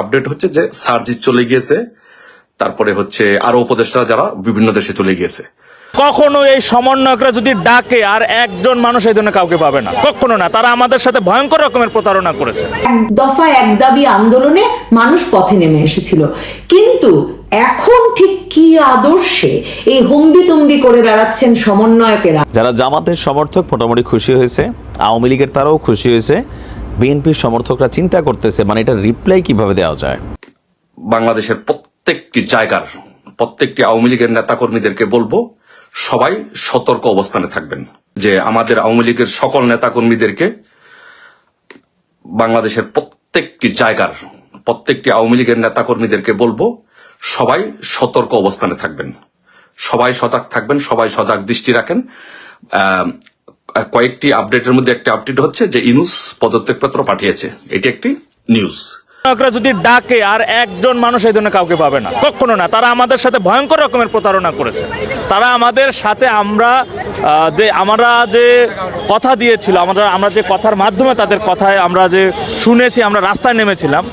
Update হচ্ছে যে সার্জিৎ চলে গিয়েছে তারপরে হচ্ছে আরও উপদেষ্টা যারা বিভিন্ন দেশে চলে গিয়েছে। কখনো এই সমন্বয়করা যদি ডাকে আর একজন মানুষ এই ধরনের কাউকে পাবে না কখনো না। তারা আমাদের সাথে ভয়ঙ্কর রকমের প্রতারণা করেছে। এক দফা এক দাবি আন্দোলনে মানুষ পথে নেমে এসেছিল। কিন্তু এখন ঠিক কি আদর্শে এই হম্বিতম্বি করে বেড়াচ্ছেন সমন্বয়কেরা? যারা জামাতের সমর্থক মোটামুটি খুশি হয়েছে আওয়ামী লীগের তারাও খুশি হয়েছে। বিএনপির সমর্থকরা চিন্তা করতেছে মানে এটা রিপ্লাই কীভাবে দেওয়া যায়? বাংলাদেশের প্রত্যেকটি জায়গার, প্রত্যেকটি আওয়ামী লীগের নেতাকর্মীদেরকে বলব, সবাই সতর্ক অবস্থানে থাকবেন যে আমাদের আওয়ামী লীগের সকল নেতাকর্মীদেরকে বাংলাদেশের প্রত্যেকটি জায়গার, প্রত্যেকটি আওয়ামী লীগের নেতাকর্মীদেরকে বলব, সবাই সতর্ক অবস্থানে থাকবেন। সবাই সজাগ থাকবেন, সবাই সজাগ দৃষ্টি রাখেন। কয়েকটি আপডেটের মধ্যে একটা আপডেট হচ্ছে যে ইনুস পদত্যাগপত্র পাঠিয়েছে। এটি একটি নিউজ যদি ডাকে আর একজন মানুষ এই ধরনের কাউকে পাবে না কখনো না। তারা আমাদের সাথে ভয়ঙ্কর রকমের প্রতারণা করেছে। তারা আমাদের সাথে আমরা যে আমরা যে কথা দিয়েছিল আমরা আমরা যে কথার মাধ্যমে তাদের কথায় আমরা যে শুনেছি আমরা রাস্তায় নেমেছিলাম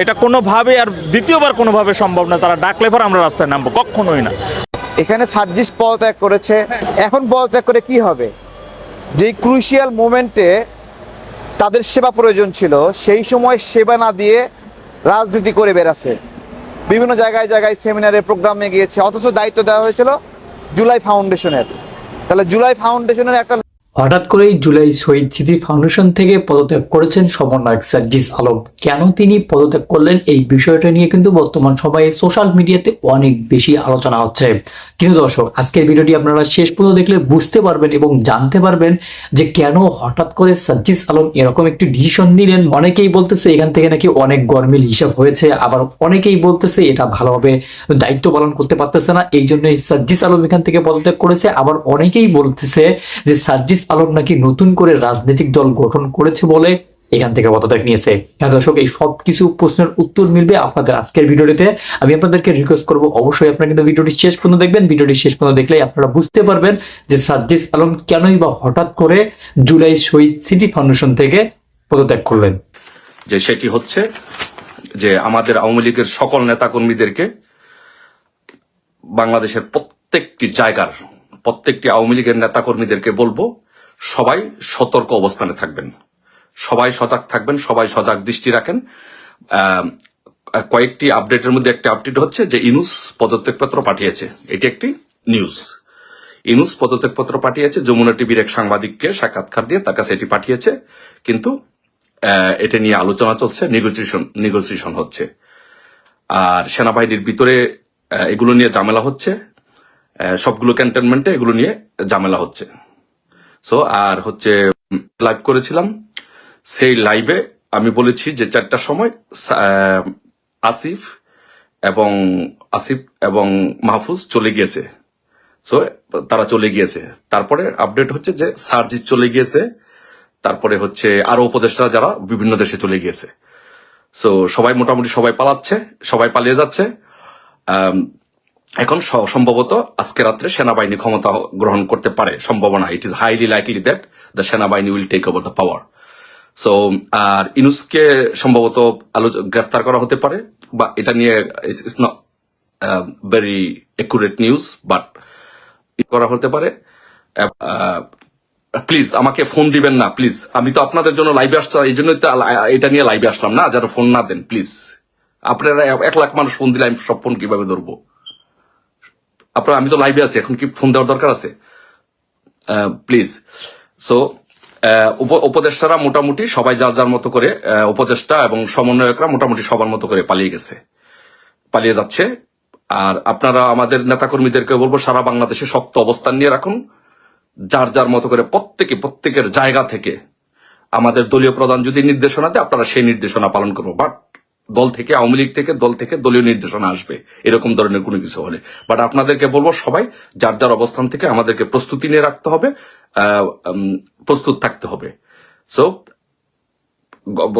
এটা কোনোভাবে আর দ্বিতীয়বার কোনোভাবে সম্ভব না। তারা ডাকলে পর আমরা রাস্তায় নামবো কখনোই না। এখানে সার্জিস পদত্যাগ করেছে। এখন পদত্যাগ করে কি হবে? যেই ক্রুশিয়াল মোমেন্টে তাদের সেবা প্রয়োজন ছিল, সেই সময় সেবা না দিয়ে রাজনীতি করে বেড়াছে বিভিন্ন জায়গায় জায়গায় সেমিনারে প্রোগ্রামে গিয়েছে, অথচ দায়িত্ব দেওয়া হয়েছিল জুলাই ফাউন্ডেশনের তাহলে জুলাই ফাউন্ডেশনের একটা হঠাৎ করেই জুলাই শহীদ স্মৃতি ফাউন্ডেশন থেকে পদত্যাগ করেছেন সমন্বয়ক সার্জিস আলম। কেন তিনি পদত্যাগ করলেন এই বিষয়টা নিয়ে কিন্তু বর্তমান সময়ে সোশ্যাল মিডিয়াতে অনেক বেশি আলোচনা হচ্ছে। কিন্তু দর্শক, আজকের ভিডিওটি আপনারা শেষ পর্যন্ত দেখলে বুঝতে পারবেন এবং জানতে পারবেন যে কেন হঠাৎ করে সার্জিস আলম এরকম একটি ডিসিশন নিলেন। অনেকেই বলতেছে এখান থেকে নাকি অনেক গরমিল হিসাব হয়েছে, আবার অনেকেই বলতেছে এটা ভালোভাবে দায়িত্ব পালন করতে পারতেছে না এই জন্যই সার্জিস আলম এখান থেকে পদত্যাগ করেছে। আবার অনেকেই বলতেছে যে সার্জিস আলম নাকি নতুন করে রাজনৈতিক দল গঠন করেছে বলে এখান থেকে পদত্যাগ নিয়েছে। হ্যাঁ দর্শক, এই সব কিছু প্রশ্নের উত্তর মিলবে আপনাদের আজকের ভিডিওটিতে। আমি আপনাদেরকে রিকোয়েস্ট করব, অবশ্যই আপনারা কিন্তু ভিডিওটি শেষ পর্যন্ত দেখবেন। ভিডিওটি শেষ পর্যন্ত দেখলে আপনারা বুঝতে পারবেন যে সার্জিস আলম কেনই বা হঠাৎ করে জুলাই শহীদ সিটি ফাউন্ডেশন থেকে পদত্যাগ করলেন। যে সেটি হচ্ছে যে আমাদের আওয়ামী লীগের সকল নেতাকর্মীদেরকে বাংলাদেশের প্রত্যেকটি জায়গার, প্রত্যেকটি আওয়ামী লীগের নেতাকর্মীদেরকে বলব সবাই সতর্ক অবস্থানে থাকবেন। সবাই সজাগ থাকবেন, সবাই সজাগ দৃষ্টি রাখেন। কয়েকটি আপডেটের মধ্যে একটি আপডেট হচ্ছে যে ইনুস পদত্যাগপত্র পাঠিয়েছে। এটি একটি নিউজ ইনুস পদত্যাগপত্র পাঠিয়েছে, যমুনা টিভির এক সাংবাদিককে সাক্ষাৎকার দিয়ে তার কাছে এটি পাঠিয়েছে। কিন্তু এটা নিয়ে আলোচনা চলছে নেগোসিয়েশন নেগোসিয়েশন হচ্ছে। আর সেনাবাহিনীর ভিতরে এগুলো নিয়ে ঝামেলা হচ্ছে। সবগুলো ক্যান্টনমেন্টে এগুলো নিয়ে ঝামেলা হচ্ছে। সো আর হচ্ছে লাইভ করেছিলাম। সেই লাইভে আমি বলেছি যে চারটার সময় আসিফ এবং আসিফ এবং মাহফুজ চলে গিয়েছে। সো তারা চলে গিয়েছে। তারপরে আপডেট হচ্ছে যে সার্জিৎ চলে গিয়েছে। তারপরে হচ্ছে আরও উপদেষ্টা যারা বিভিন্ন দেশে চলে গিয়েছে। সো সবাই মোটামুটি সবাই পালাচ্ছে, সবাই পালিয়ে যাচ্ছে। এখন সম্ভবত আজকে রাত্রে সেনাবাহিনী ক্ষমতা গ্রহণ করতে পারে। সম্ভাবনা it is highly likely that the সেনাবাহিনী will take over the power so আর ইনুসকে সম্ভবত গ্রেফতার করা হতে পারে, বা এটা নিয়ে it's not very accurate news but করা হতে পারে। প্লিজ আমাকে ফোন দিবেন না প্লিজ আমি তো আপনাদের জন্য লাইভে আসছি, এই জন্যই তো এটা নিয়ে লাইভে আসলাম না, যারা ফোন না দেন প্লিজ আপনারা এক লাখ মানুষ ফোন দিলে আমি সব ফোন কীভাবে ধরবো? আপনার, আমি তো লাইভে আছি, এখন কি ফোন দেওয়ার দরকার আছে? প্লিজ সো উপদেষ্টারা মোটামুটি সবাই যার যার মতো করে উপদেষ্টা এবং সমন্বয়করা মোটামুটি সবার মতো করে পালিয়ে গেছে। পালিয়ে যাচ্ছে। আর আপনারা আমাদের নেতাকর্মীদেরকে বলব, সারা বাংলাদেশে শক্ত অবস্থান নিয়ে রাখুন। যার যার মতো করে প্রত্যেকে, প্রত্যেকের জায়গা থেকে আমাদের দলীয় প্রধান যদি নির্দেশনা দেয়, আপনারা সেই নির্দেশনা পালন করব বাট দল থেকে, আওয়ামী লীগ থেকে, দল থেকে দলীয় নির্দেশনা আসবে। এরকম ধরনের কোনো কিছু হলে। বাট আপনাদেরকে বলব সবাই, যার যার অবস্থান থেকে আমাদেরকে প্রস্তুতি নিয়ে রাখতে হবে প্রস্তুত থাকতে হবে। সো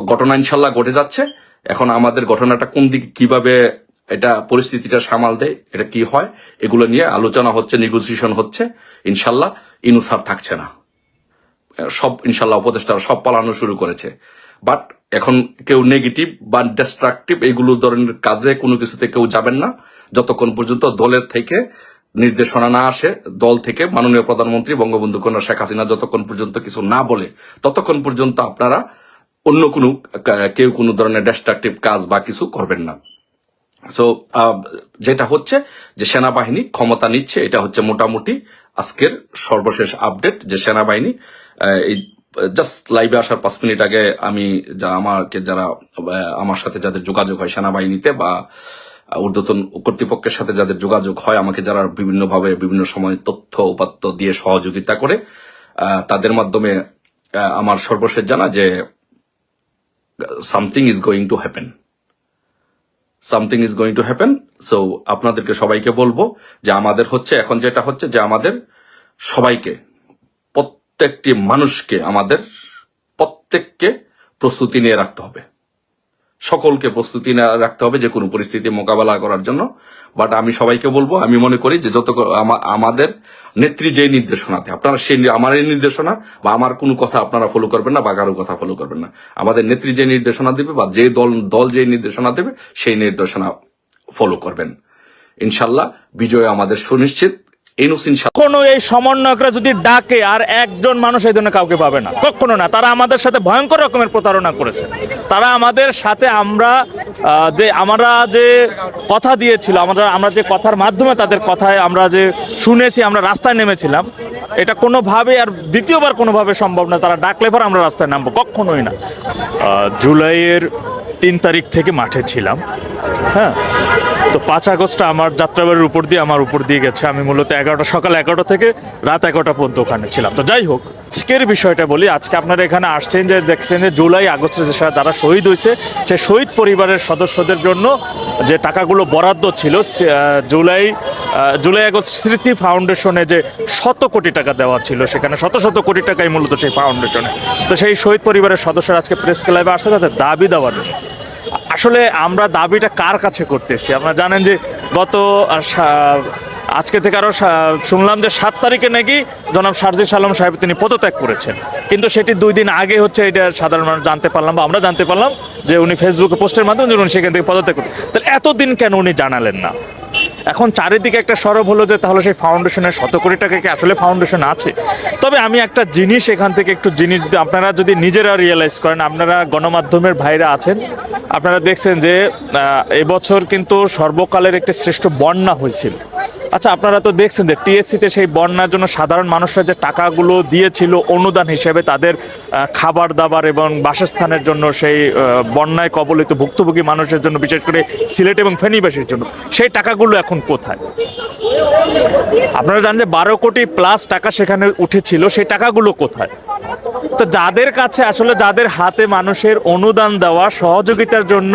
ঘটনা ইনশাল্লাহ ঘটে যাচ্ছে। এখন আমাদের ঘটনাটা কোন দিকে, কীভাবে এটা পরিস্থিতিটা সামাল দেয়, এটা কি হয়, এগুলো নিয়ে আলোচনা হচ্ছে নেগোসিয়েশন হচ্ছে। ইনশাল্লাহ, ইনুসার থাকছে না। সব, ইনশাল্লাহ, উপদেষ্টারা সব পালানো শুরু করেছে। বাট এখন কেউ নেগেটিভ বা ডিস্ট্রাকটিভ এগুলো ধরনের কাজে কোনো কিছুতে কেউ যাবেন না। যতক্ষণ পর্যন্ত দলের থেকে নির্দেশনা না আসে, দল থেকে মাননীয় প্রধানমন্ত্রী বঙ্গবন্ধু কন্যা শেখ হাসিনা যতক্ষণ পর্যন্ত কিছু না বলে, ততক্ষণ পর্যন্ত আপনারা অন্য কোনো, কেউ কোনো ধরনের ডিস্ট্রাকটিভ কাজ বা কিছু করবেন না। সো যেটা হচ্ছে যে সেনাবাহিনী ক্ষমতা নিচ্ছে, এটা হচ্ছে মোটামুটি আজকের সর্বশেষ আপডেট যে সেনাবাহিনী এই জাস্ট লাইভে আসার পাঁচ মিনিট আগে আমি যা আমাকে যারা আমার সাথে যাদের যোগাযোগ হয় সেনাবাহিনীতে বা ঊর্ধ্বতন কর্তৃপক্ষের সাথে যাদের যোগাযোগ হয়, আমাকে যারা বিভিন্নভাবে বিভিন্ন সময় তথ্য উপাত্ত দিয়ে সহযোগিতা করে তাদের মাধ্যমে আমার সর্বশেষ জানা যে something is going to happen something is going to happen so আপনাদেরকে সবাইকে বলব যে আমাদের হচ্ছে, এখন যেটা হচ্ছে যে আমাদের সবাইকে প্রত্যেকটি মানুষকে, আমাদের প্রত্যেককে প্রস্তুতি নিয়ে রাখতে হবে। সকলকে প্রস্তুতি নিয়ে রাখতে হবে যে কোনো পরিস্থিতি মোকাবেলা করার জন্য। বাট আমি সবাইকে বলব, আমি মনে করি যে যত আমা- আমাদের নেত্রী যে নির্দেশনাতে আপনারা সেই আমার এই নির্দেশনা বা আমার কোনো কথা আপনারা ফলো করবেন না বা কারও কথা ফলো করবেন না। আমাদের নেত্রী যে নির্দেশনা দেবে বা যে দল দল যে নির্দেশনা দেবে, সেই নির্দেশনা ফলো করবেন। ইনশাল্লাহ, বিজয় আমাদের সুনিশ্চিত। এই সমন্বয়করা যদি ডাকে আর একজন মানুষ এই কাউকে পাবে না। না। তারা আমাদের সাথে ভয়ঙ্কর রকমের প্রতারণা করেছে। তারা আমাদের সাথে আমরা যে আমরা যে কথা দিয়েছিল আমরা যে কথার মাধ্যমে তাদের কথায় আমরা যে শুনেছি, আমরা রাস্তায় নেমেছিলাম এটা কোনোভাবে আর দ্বিতীয়বার কোনোভাবে সম্ভব না, তারা ডাকলে পর আমরা রাস্তায় নামবো, কখনোই না। জুলাইয়ের তিন তারিখ থেকে মাঠে ছিলাম হ্যাঁ? তো পাঁচ আগস্টটা আমার যাত্রাবাড়ির উপর দিয়ে আমার উপর দিয়ে গেছে। আমি মূলত এগারোটা, সকাল এগারোটা থেকে রাত এগারোটা পর্যন্ত ওখানে ছিলাম। তো যাই হোক, আজকের বিষয়টা বলি, আজকে আপনারা এখানে আসছেন যে দেখছেন যে জুলাই আগস্টে যে যারা শহীদ হয়েছে, সে শহীদ পরিবারের সদস্যদের জন্য যে টাকাগুলো বরাদ্দ ছিল জুলাই জুলাই আগস্ট স্মৃতি ফাউন্ডেশনে যে শত কোটি টাকা দেওয়া ছিল, সেখানে শত শত কোটি টাকাই মূলত সেই ফাউন্ডেশনে। তো সেই শহীদ পরিবারের সদস্যরা আজকে প্রেস ক্লাবে আসছে, তাদের দাবি দেওয়ার আসলে আমরা দাবিটা কার কাছে করতেছি? আপনারা জানেন যে গত আজকে থেকে আরও শুনলাম যে সাত তারিখে নাকি জনাব শারজিস আলম সাহেব তিনি পদত্যাগ করেছেন। কিন্তু সেটি দুই দিন আগে হচ্ছে এটা সাধারণ মানুষ জানতে পারলাম বা আমরা জানতে পারলাম যে উনি ফেসবুকে পোস্টের মাধ্যমে উনি সেখান থেকে পদত্যাগ করতেন তাহলে এতদিন কেন উনি জানালেন না? এখন চারিদিকে একটা সরব হলো যে তাহলে সেই ফাউন্ডেশনের শত কোটি টাকা কি আসলে ফাউন্ডেশন আছে? তবে আমি একটা জিনিস এখান থেকে একটু জিনিস যদি আপনারা যদি নিজেরা রিয়েলাইজ করেন, আপনারা গণমাধ্যমের ভাইরা আছেন, আপনারা দেখছেন যে এবছর কিন্তু সর্বকালের একটি শ্রেষ্ঠ বন্যা হয়েছিল। আচ্ছা আপনারা তো দেখছেন যে টিএসসিতে সেই বন্যার জন্য সাধারণ মানুষরা যে টাকাগুলো দিয়েছিল অনুদান হিসেবে তাদের খাবার দাবার এবং বাসস্থানের জন্য সেই বন্যায় কবলিত ভুক্তভোগী মানুষের জন্য, বিশেষ করে সিলেট এবং ফেনীবাসীর জন্য, সেই টাকাগুলো এখন কোথায়? আপনারা জানেন যে বারো কোটি প্লাস টাকা সেখানে উঠেছিল, সেই টাকাগুলো কোথায়? তো যাদের কাছে আসলে যাদের হাতে মানুষের অনুদান দেওয়া সহযোগিতার জন্য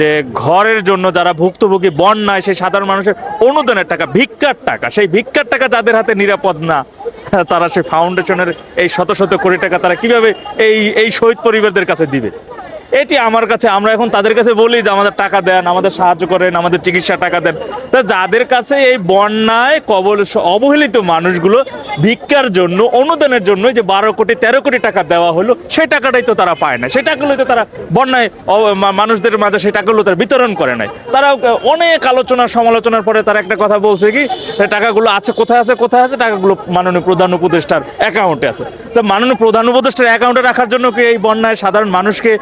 যে ঘরের জন্য যারা ভুক্তভোগী, বন্যায় সেই সাধারণ মানুষের অনুদানের টাকা, ভিক্ষার টাকা, সেই ভিক্ষার টাকা যাদের হাতে নিরাপদ না, তারা সেই ফাউন্ডেশনের এই শত শত কোটি টাকা তারা কীভাবে এই এই শহীদ পরিবারদের কাছে দিবে? এটি আমার কাছে, আমরা এখন তাদের কাছে বলি যে আমাদের টাকা দেন, আমাদের সাহায্য করেন, আমাদের চিকিৎসা টাকা দেন। তা যাদের কাছে এই বন্যায় কবল অবহেলিত মানুষগুলো ভিক্ষার জন্য, অনুদানের জন্য যে বারো কোটি, তেরো কোটি টাকা দেওয়া হলো, সেই টাকাটাই তো তারা পায় না। সেই টাকাগুলো তো তারা বন্যায় মানুষদের মাঝে সেই টাকাগুলো তারা বিতরণ করে নাই। তারা অনেক আলোচনা, সমালোচনার পরে তারা একটা কথা বলছে কি টাকাগুলো আছে, কোথায় আছে কোথায় আছে? টাকাগুলো মাননীয় প্রধান উপদেষ্টার অ্যাকাউন্টে আছে। তো মাননীয় প্রধান উপদেষ্টার অ্যাকাউন্টে রাখার জন্য কি এই বন্যায় সাধারণ মানুষকে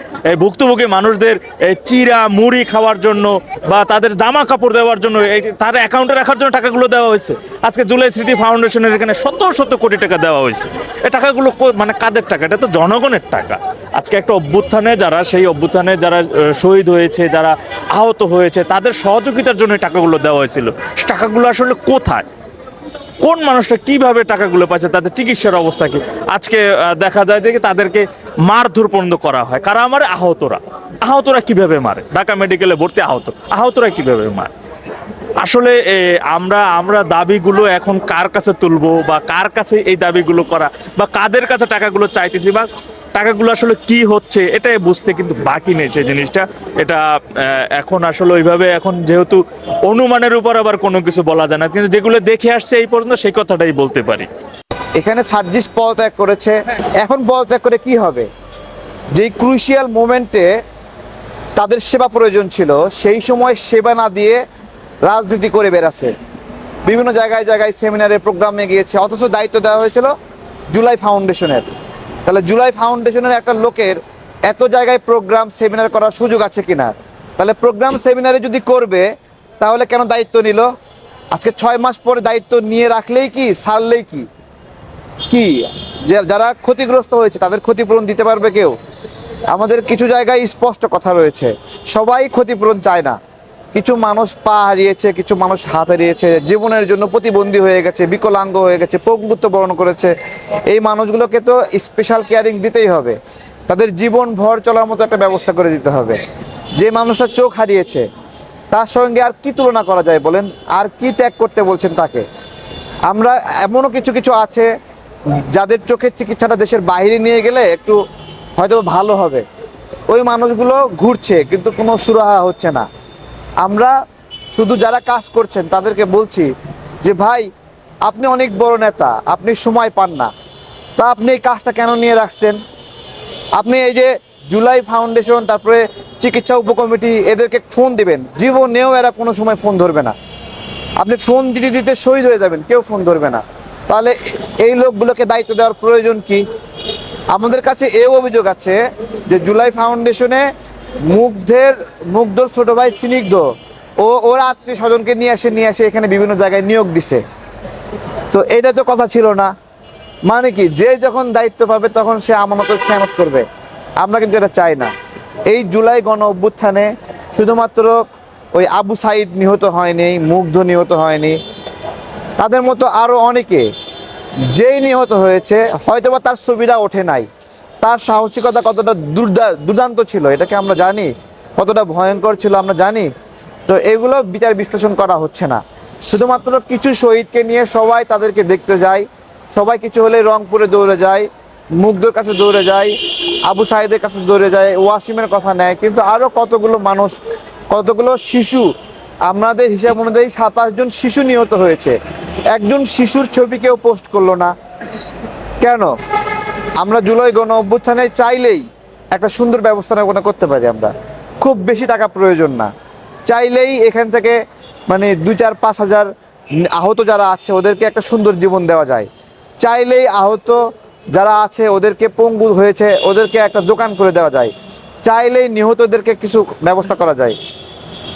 ভুক্তভোগী মানুষদের এই চিরা, মুড়ি খাওয়ার জন্য বা তাদের জামা কাপড় দেওয়ার জন্য এই তার অ্যাকাউন্টে রাখার জন্য টাকাগুলো দেওয়া হয়েছে। আজকে জুলাই স্মৃতি ফাউন্ডেশনের এখানে শত শত কোটি টাকা দেওয়া হয়েছে। এই টাকাগুলো মানে কাদের টাকা? এটা তো জনগণের টাকা। আজকে একটা অভ্যুত্থানে যারা, সেই অভ্যুত্থানে যারা শহীদ হয়েছে, যারা আহত হয়েছে, তাদের সহযোগিতার জন্য টাকাগুলো দেওয়া হয়েছিল। টাকাগুলো আসলে কোথায়? কোন মানুষটা কীভাবে টাকাগুলো পাচ্ছে, তাদের চিকিৎসার অবস্থা কি? আজকে দেখা যায় যে তাদেরকে মারধর পর্যন্ত করা হয়। কারা আমার আহতরা। আহতরা কীভাবে মারে? ঢাকা মেডিকেলে ভর্তি আহত। আহতরা কীভাবে মারে? আসলে আমরা আমরা দাবিগুলো এখন কার কাছে তুলবো বা কার কাছে এই দাবিগুলো করা বা কাদের কাছে টাকাগুলো চাইতেছি বা টাকাগুলো আসলে কি হচ্ছে এটাই বুঝতে কিন্তু বাকি নেই সেই জিনিসটা। এটা এখন আসলে ওইভাবে এখন যেহেতু অনুমানের উপর আবার কোনো কিছু বলা যায় না। কিন্তু যেগুলো দেখে আসছে এই পর্যন্ত সেই কথাটাই বলতে পারি। এখানে সার্জিস পদত্যাগ করেছে। এখন পদত্যাগ করে কি হবে? যেই ক্রুশিয়াল মোমেন্টে তাদের সেবা প্রয়োজন ছিল, সেই সময় সেবা না দিয়ে রাজনীতি করে বেড়াচ্ছে। বিভিন্ন জায়গায় জায়গায় সেমিনারে প্রোগ্রামে গিয়েছে। অথচ দায়িত্ব দেওয়া হয়েছিল জুলাই ফাউন্ডেশনের তাহলে জুলাই ফাউন্ডেশনের একটা লোকের এত জায়গায় প্রোগ্রাম, সেমিনার করার সুযোগ আছে কিনা? তাহলে প্রোগ্রাম, সেমিনারে যদি করবে, তাহলে কেন দায়িত্ব নিল? আজকে ছয় মাস পরে দায়িত্ব নিয়ে রাখলেই কি, সারলেই কি? কি? যারা ক্ষতিগ্রস্ত হয়েছে, তাদের ক্ষতিপূরণ দিতে পারবে কেউ? আমাদের কিছু জায়গায় স্পষ্ট কথা রয়েছে, সবাই ক্ষতিপূরণ চায় না। কিছু মানুষ পা হারিয়েছে, কিছু মানুষ হাত হারিয়েছে, জীবনের জন্য প্রতিবন্ধী হয়ে গেছে, বিকলাঙ্গ হয়ে গেছে, পঙ্গুত্ব বরণ করেছে। এই মানুষগুলোকে তো স্পেশাল কেয়ারিং দিতেই হবে। তাদের জীবন ভর চলার মতো একটা ব্যবস্থা করে দিতে হবে। যে মানুষটা চোখ হারিয়েছে, তার সঙ্গে আর কি তুলনা করা যায় বলেন? আর কি ত্যাগ করতে বলছেন তাকে? আমরা এমনও কিছু কিছু আছে যাদের চোখের চিকিৎসাটা দেশের বাইরে নিয়ে গেলে একটু হয়তো ভালো হবে। ওই মানুষগুলো ঘুরছে, কিন্তু কোনো সুরাহা হচ্ছে না। আমরা শুধু যারা কাজ করছেন তাদেরকে বলছি যে ভাই, আপনি অনেক বড় নেতা, আপনি সময় পান না। তা আপনি এই কাজটা কেন নিয়ে রাখছেন? আপনি এই যে জুলাই ফাউন্ডেশন, তারপরে চিকিৎসা উপকমিটি, এদেরকে ফোন দিবেন। জীবনেও এরা কোনো সময় ফোন ধরবে না। আপনি ফোন দিতে দিতে শহীদ হয়ে যাবেন, কেউ ফোন ধরবে না। তাহলে এই লোকগুলোকে দায়িত্ব দেওয়ার প্রয়োজন কি? আমাদের কাছে এও অভিযোগ আছে যে জুলাই ফাউন্ডেশনে মুগ্ধের মুগ্ধর ছোট ভাই স্নিগ্ধ। ও, ওর আত্মীয় স্বজনকে নিয়ে আসে নিয়ে আসে, এখানে বিভিন্ন জায়গায় নিয়োগ দিছে। তো এটা তো কথা ছিল না। মানে কি, যে যখন দায়িত্ব পাবে তখন সে আমানতের খেয়ানত করবে। আমরা কিন্তু এটা চাই না। এই জুলাই গণ অভ্যুত্থানে শুধুমাত্র ওই আবু সাইদ নিহত হয়নি, মুগ্ধ নিহত হয়নি। তাদের মতো আরও অনেকে, যেই নিহত হয়েছে, হয়তোবা তার সুবিধা ওঠে নাই। তার সাহসিকতা কতটা দুর্দা, দুর্দান্ত ছিল, এটাকে আমরা জানি। কতটা ভয়ঙ্কর ছিল, আমরা জানি। তো এগুলো বিচার বিশ্লেষণ করা হচ্ছে না। শুধুমাত্র কিছু শহীদকে নিয়ে সবাই তাদেরকে দেখতে যায়। সবাই কিছু হলে রংপুরে দৌড়ে যায়, মুগ্ধর কাছে দৌড়ে যায়, আবু সাইদের কাছে দৌড়ে যায়, ওয়াসিমের কথা নেয়। কিন্তু আরও কতগুলো মানুষ, কতগুলো শিশু, আমাদের হিসাব অনুযায়ী সাতাশ জন শিশু নিহত হয়েছে। একজন শিশুর ছবি কেউ পোস্ট করল না। কেন? আমরা জুলাই গণ অভ্যুত্থানে চাইলেই একটা সুন্দর ব্যবস্থাপনা করতে পারি আমরা। খুব বেশি টাকা প্রয়োজন না। চাইলেই এখান থেকে মানে দুই চার পাঁচ হাজার আহত যারা আছে, ওদেরকে একটা সুন্দর জীবন দেওয়া যায়। চাইলেই আহত যারা আছে, ওদেরকে পঙ্গু হয়েছে, ওদেরকে একটা দোকান করে দেওয়া যায়। চাইলেই নিহতদেরকে কিছু ব্যবস্থা করা যায়।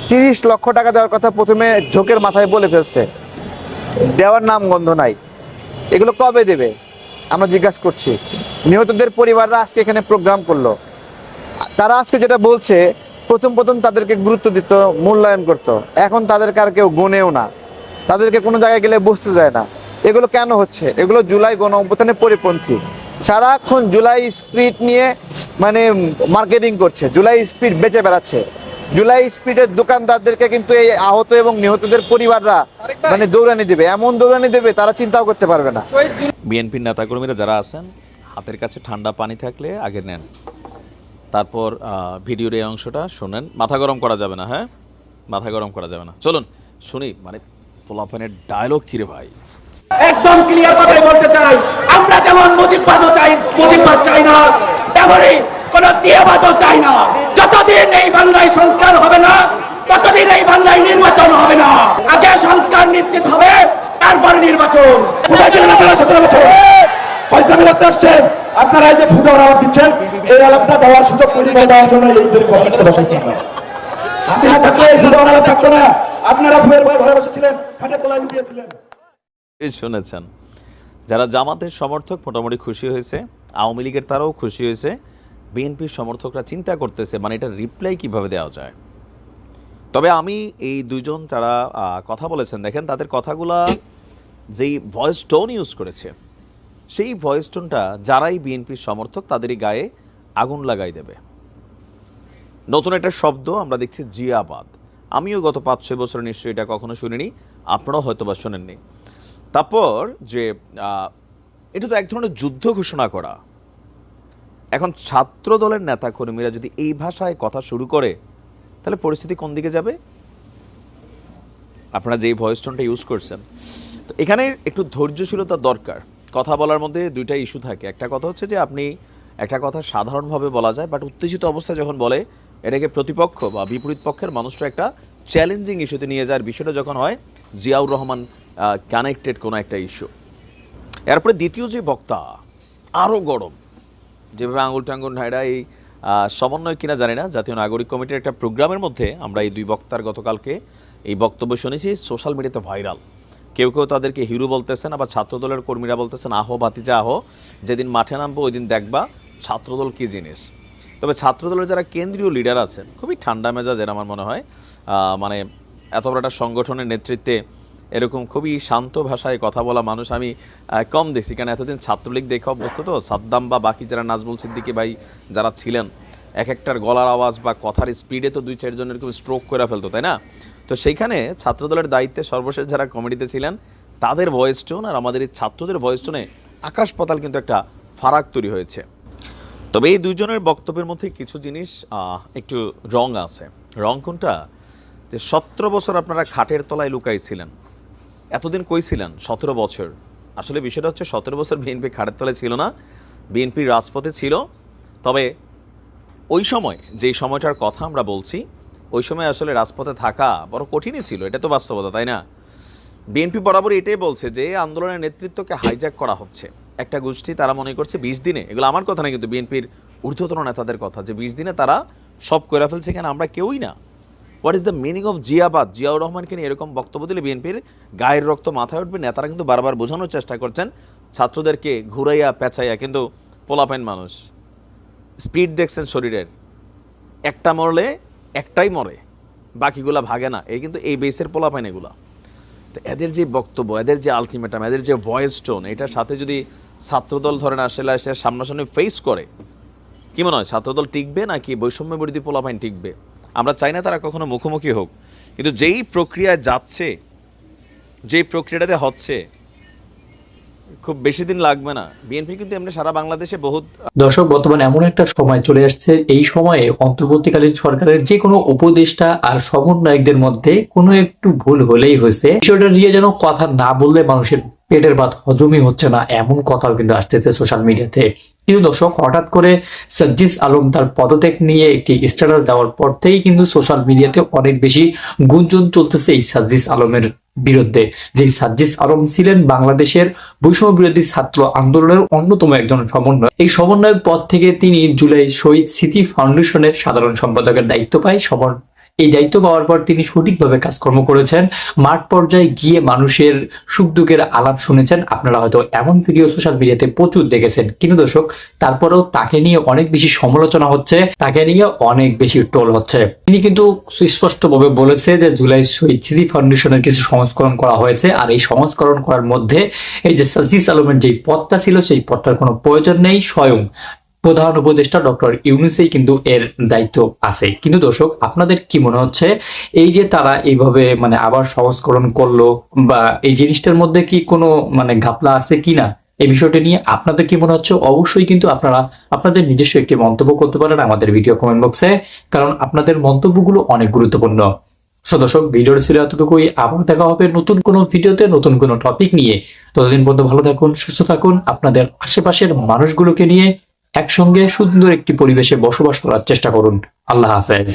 তিরিশ লক্ষ টাকা দেওয়ার কথা প্রথমে ঝোঁকের মাথায় বলে ফেলছে। দেওয়ার নাম গন্ধ নাই। এগুলো কবে দেবে? আমরা জিজ্ঞাসা করছি। নিহতদের পরিবাররা আজকে এখানে প্রোগ্রাম করল। তারা আজকে যেটা বলছে, প্রথম প্রথম তাদেরকে গুরুত্ব দিত, মূল্যায়ন করত। এখন তাদেরকে আর কেউ গনেও না। তাদেরকে কোনো জায়গায় গেলে বুঝতে যায় না। এগুলো কেন হচ্ছে? এগুলো জুলাই গণ অভ্যুত্থানের পরিপন্থী। সারাক্ষণ জুলাই স্পিড নিয়ে মানে মার্কেটিং করছে। জুলাই স্পিড বেঁচে বেড়াচ্ছে। জুলাই স্পিডের দোকানদারদেরকে কিন্তু এই আহত এবং নিহতদের পরিবাররা মানে দৌড়ানি দেবে। এমন দৌড়ানি দেবে, তারা চিন্তাও করতে পারবে না। বিএনপির নেতাকর্মীরা যারা আছেন, হাতের কাছে ঠান্ডা পানি থাকলে আগে নেন। তারপর ভিডিওর এই অংশটা শোনেন। মাথা গরম করা যাবে না হ্যাঁ? মাথা গরম করা যাবে না। চলুন, শুনি মানে পোলাপানের ডায়লগ কিরে ভাই? একদম ক্লিয়ার কথাই বলতে চাই। আমরা যেমন মুজিববাদও চাই, মুজিববাদ চাই না। তেমনই কোন জিয়াবাদও চাই না। যতদিন এই বাংলায় সংস্কার হবে না, ততদিন এই বাংলায় নির্বাচন হবে না। আগে সংস্কার নিশ্চিত হবে তারপর নির্বাচন। কোথায় ছিলেন আপনারা সতেরো বছর। ফয়সলামি করতে আসছেন। আপনারা এই যে ফুদার আলাপ দিচ্ছেন এই আলাপটা দেওয়ার সুযোগ তৈরি করে দেওয়ার জন্য এই আমরা। না থাকলে এই ফুদার আলাপ থাকতো না। আপনারা ফুয়ের ভয়ে ঘরে বসেছিলেন খাটের তলায় লুকিয়েছিলেন। এই শুনেছেন। যারা জামাতের সমর্থক মোটামুটি খুশি হয়েছে আওয়ামী লীগের তারাও খুশি হয়েছে বিএনপির সমর্থকরা চিন্তা করতেছে মানে এটা রিপ্লাই কীভাবে দেওয়া যায়? তবে আমি এই দুজন যারা আহ, কথা বলেছেন দেখেন তাদের কথাগুলা যেই ভয়েস টোন ইউজ করেছে, সেই ভয়েস টোনটা যারাই বিএনপির সমর্থক তাদেরই গায়ে আগুন লাগাই দেবে। নতুন একটা শব্দ আমরা দেখছি জিয়াবাদ। আমিও গত পাঁচ ছয় বছর নিশ্চয়ই এটা কখনো শুনিনি, আপনারাও হয়তো বা শোনেননি। তারপর যে এটা তো এক ধরনের যুদ্ধ ঘোষণা করা। এখন ছাত্র দলের নেতা কর্মীরা যদি এই ভাষায় কথা শুরু করে, তাহলে পরিস্থিতি কোন দিকে যাবে? আপনারা যেই ভয়েস টোনটা ইউজ করছেন এখানে একটু ধৈর্যশীলতা দরকার। কথা বলার মধ্যে দুইটা ইস্যু থাকে। একটা কথা হচ্ছে যে আপনি, একটা কথা সাধারণভাবে বলা যায় বাট উত্তেজিত অবস্থায় যখন বলে, এটাকে প্রতিপক্ষ বা বিপরীত পক্ষের মানুষটা একটা চ্যালেঞ্জিং ইস্যুতে নিয়ে যাওয়ার বিষয়টা যখন হয়, জিয়াউর রহমান কানেক্টেড কোনো একটা ইস্যু। এরপরে দ্বিতীয় যে বক্তা আরও গরম। যেভাবে আঙুল টাঙ্গুল নাইডা এই সমন্বয় কিনা জানি না, জাতীয় নাগরিক কমিটির একটা প্রোগ্রামের মধ্যে আমরা এই দুই বক্তার গতকালকে এই বক্তব্য শুনেছি। সোশ্যাল মিডিয়াতে ভাইরাল। কেউ কেউ তাদেরকে হিরো বলতেছেন, আবার ছাত্রদলের কর্মীরা বলতেছেন, আহো বাতিজা আহো, যেদিন মাঠে নামবো ওই দিন দেখবা ছাত্রদল কী জিনিস। তবে ছাত্রদলের যারা কেন্দ্রীয় লিডার আছেন, খুবই ঠান্ডা মেজাজের আমার মনে হয় মানে এত বড় একটা সংগঠনের নেতৃত্বে এরকম খুবই শান্ত ভাষায় কথা বলা মানুষ আমি কম দেখছি। কারণ এতদিন ছাত্রলীগ দেখে অভ্যস্ত তো, সাদ্দাম বা বাকি যারা নাজমুল সিদ্দিকী ভাই যারা ছিলেন, এক একটার গলার আওয়াজ বা কথার স্পিডে তো দুই চারজন এরকম স্ট্রোক করে ফেলতো, তাই না? তো সেইখানে ছাত্রদলের দায়িত্বে সর্বশেষ যারা কমিটিতে ছিলেন, তাদের ভয়েস টোন আর আমাদের এই ছাত্রদের ভয়েস টোনে আকাশ পাতাল কিন্তু একটা ফারাক তৈরি হয়েছে। তবে এই দুজনের বক্তব্যের মধ্যে কিছু জিনিস একটু রং আছে। রং কোনটা? যে সতেরো বছর আপনারা খাটের তলায় লুকাইছিলেন। এতদিন কই ছিলেন? সতেরো বছর। আসলে বিষয়টা হচ্ছে সতেরো বছর বিএনপি খাটের তলায় ছিল না বিএনপি রাজপথে ছিল। তবে ওই সময়, যেই সময়টার কথা আমরা বলছি ওই সময় আসলে রাজপথে থাকা বড় কঠিনই ছিল, এটা তো বাস্তবতা, তাই না? বিএনপি বরাবর এটাই বলছে যে, আন্দোলনের নেতৃত্বকে হাইজ্যাক করা হচ্ছে। একটা গোষ্ঠী তারা মনে করছে বিশ দিনে, এগুলো আমার কথা না, কিন্তু বিএনপির ঊর্ধ্বতন নেতাদের কথা, যে বিশ দিনে তারা সব করে ফেলছে এখানে আমরা কেউই না। What is the meaning of জিয়াবাদ? Ziaur রহমানকে নিয়ে এরকম বক্তব্য দিলে বিএনপির গায়ের রক্ত মাথায় উঠবে, নেতারা কিন্তু বারবার বোঝানোর চেষ্টা করছেন, ছাত্রদেরকে ঘুরাইয়া পেঁচাইয়া, কিন্তু পোলাপেন মানুষ। স্পিড দেখছেন শরীরের। একটা মরলে একটাই মরে, বাকিগুলা ভাগে না। এই কিন্তু এই বেসের পোলাপাইন এগুলা। তো এদের যে বক্তব্য, এদের যে আলটিমেটাম এদের যে ভয়েস টোন এটার সাথে যদি ছাত্রদল ধরেন আসলে এসে সামনাসামনি ফেস করে, কি মনে হয়, ছাত্রদল টিকবে নাকি বৈষম্য বিরোধী পোলাপাইন টিকবে? আমরা চাই না তারা কখনো মুখোমুখি হোক। কিন্তু যেই প্রক্রিয়ায় যাচ্ছে, যেই প্রক্রিয়াটাতে হচ্ছে খুব বেশি দিন লাগবে না। বিএনপি কিন্তু এমনি সারা বাংলাদেশে বহুত দর্শক, বর্তমানে এমন একটা সময় চলে আসছে। এই সময়ে অন্তর্বর্তীকালীন সরকারের যে কোনো উপদেষ্টা আর সমন্বয়কদের মধ্যে কোনো একটু ভুল হলেই হয়েছে। বিষয়টা নিয়ে যেন কথা না বললে মানুষের পেটের ভাত হজমই হচ্ছে না, এমন কথাও কিন্তু আসতেছে সোশ্যাল মিডিয়াতে। কিন্তু দর্শক, হঠাৎ করে সাজ্জিস আলম তার পদত্যাগ নিয়ে একটি স্ট্যাটাস দেওয়ার পর থেকেই কিন্তু সোশ্যাল মিডিয়াতে অনেক বেশি গুঞ্জন চলতেছে এই সাজ্জিস আলমের বিরুদ্ধে। যে সাজ্জিস আলম ছিলেন বাংলাদেশের বৈষম্য বিরোধী ছাত্র আন্দোলনের অন্যতম একজন সমন্বয় এই সমন্বয়ের পদ থেকে তিনি জুলাই শহীদ স্মৃতি ফাউন্ডেশনের সাধারণ সম্পাদকের দায়িত্ব পায় সমর এই দায়িত্ব পাওয়ার পর তিনি সঠিকভাবে কাজকর্ম করেছেন। মাঠ পর্যায়ে গিয়ে মানুষের সুখ দুঃখের আলাপ শুনেছেন। আপনারা হয়তো এমন ভিডিও সোশ্যাল মিডিয়াতে প্রচুর দেখেছেন। কিন্তু দর্শক, তারপরেও তাকে নিয়ে অনেক বেশি সমালোচনা হচ্ছে, তাকে নিয়ে অনেক বেশি ট্রোল হচ্ছে। তিনি কিন্তু সুস্পষ্টভাবে বলেছে যে জুলাই শহীদ স্মৃতি ফাউন্ডেশনের কিছু সংস্করণ করা হয়েছে। আর এই সংস্করণ করার মধ্যে এই যে সাজিস আলমের যে পথটা ছিল, সেই পথটার কোনো প্রয়োজন নেই, স্বয়ং প্রধান উপদেষ্টা ডক্টর ইউনুসেই কিন্তু এর দায়িত্ব আছে। কিন্তু দর্শক, আপনাদের কি মনে হচ্ছে? এই যে তারা এইভাবে মানে আবার সংস্করণ করল বা এই জিনিসটার মধ্যে কি কোনো মানে ঘাপলা আছে কিনা এই বিষয়টা নিয়ে আপনাদের কি মনে হচ্ছে? অবশ্যই কিন্তু আপনারা আপনাদের নিজস্ব একটি মন্তব্য করতে পারেন আমাদের ভিডিও কমেন্ট বক্সে কারণ আপনাদের মন্তব্যগুলো অনেক গুরুত্বপূর্ণ। সো দর্শক, ভিডিওটা ছিল এতটুকুই। আবার দেখা হবে নতুন কোনো ভিডিওতে, নতুন কোনো টপিক নিয়ে। ততদিন পর্যন্ত ভালো থাকুন, সুস্থ থাকুন। আপনাদের আশেপাশের মানুষগুলোকে নিয়ে একসঙ্গে সুন্দর একটি পরিবেশে বসবাস করার চেষ্টা করুন। আল্লাহ হাফেজ।